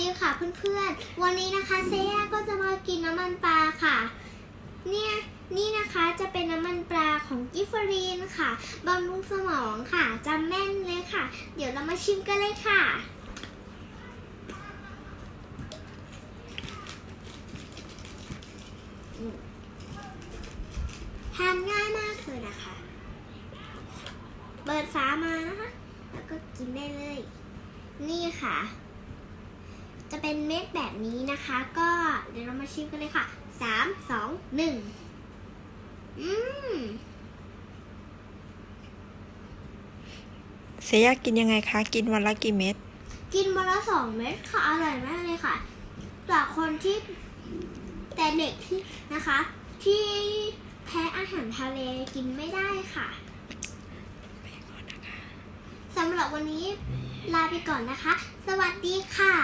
ดีค่ะเพื่อนๆ วันนี้นะคะเซย่าก็จะมากินน้ำมันปลาค่ะ เนี่ยนี่นะคะจะเป็นน้ำมันปลาของกิฟฟรีนค่ะบำรุงสมองค่ะจำแม่นเลยค่ะ เดี๋ยวเรามาชิมกันเลยค่ะ ทานง่ายมากเลยนะคะ เปิดฝามานะคะ แล้วก็กินได้เลย นี่ค่ะ จะเป็นเม็ดแบบนี้นะคะ ก็เดี๋ยวเรามาชิมกันเลยค่ะสามสองหนึ่งอืมเซย่ากินยังไงคะ กินวันละกี่เม็ด กินวันละสองเม็ดค่ะ อร่อยมากเลยค่ะแต่คนที่แต่เด็กที่นะคะ ที่แพ้อาหารทะเลกินไม่ได้ค่ะสำหรับวันนี้ลาไปก่อนนะคะ สวัสดีค่ะ